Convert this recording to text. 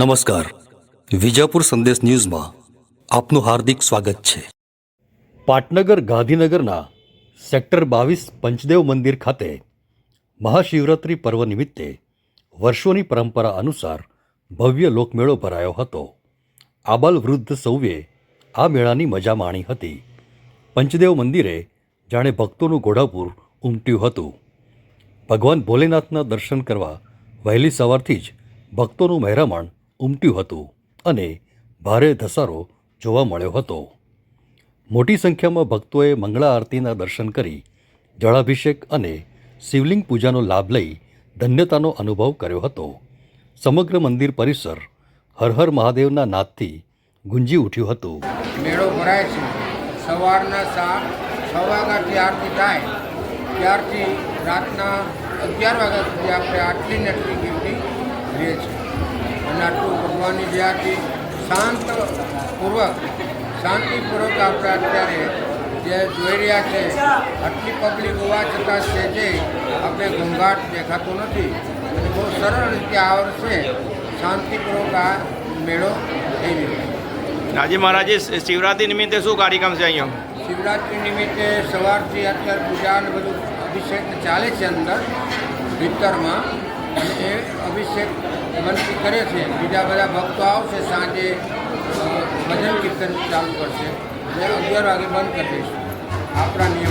નમસ્કાર. વિજાપુર સંદેશ ન્યૂઝમાં આપનું હાર્દિક સ્વાગત છે. પાટનગર ગાંધીનગરના સેક્ટર બાવીસ પંચદેવ મંદિર ખાતે મહાશિવરાત્રિ પર્વ નિમિત્તે વર્ષોની પરંપરા અનુસાર ભવ્ય લોકમેળો ભરાયો હતો. આબાલ વૃદ્ધ સૌએ આ મેળાની મજા માણી હતી. પંચદેવ મંદિરે જાણે ભક્તોનું ઘોડાપુર ઉમટ્યું હતું. ભગવાન ભોલેનાથના દર્શન કરવા વહેલી સવારથી જ ભક્તોનું મહેરામણ ઉમટ્યું હતું અને ભારે ધસારો જોવા મળ્યો હતો. મોટી સંખ્યામાં ભક્તોએ મંગળા આરતીના દર્શન કરી જળાભિષેક અને શિવલિંગ પૂજાનો લાભ લઈ ધન્યતાનો અનુભવ કર્યો હતો. સમગ્ર મંદિર પરિસર હર હર મહાદેવના નાદથી ગુંજી ઉઠ્યું હતું. મેળો ભરાય છે. સવારના સાત છ વાગ્યાથી આરતી થાય. ત્યારથી રાતના અગિયાર વાગ્યા સુધી આપણે આટલી નટલી ગીરડી રહે છે અને આટલું ભગવાનની દયાથી શાંતપૂર્વક શાંતિપૂર્વક આપણે અત્યારે જે જોઈ રહ્યા છે આટલી પબ્લિક હોવા છતાં સ્ટેજે આપણે ઘોંઘાટ દેખાતો નથી અને બહુ સરળ રીતે આ વર્ષે શાંતિપૂર્વક આ મેળો થઈ રહ્યો છે આજે મહારાજે શિવરાત્રિ નિમિત્તે શું કાર્યક્રમ છે અહીંયા શિવરાત્રિ નિમિત્તે સવારથી અત્યારે પૂજા અને બધું અભિષેક ચાલે છે અંદર ભીતરમાં અને એ અભિષેક બનતી કરે છે બીજા બધા ભક્તો આવશે સાંજે ભજન કીર્તન ચાલુ કરશે અને અગિયાર વાગે બંધ કરી દઈશું આપણા નિયમ.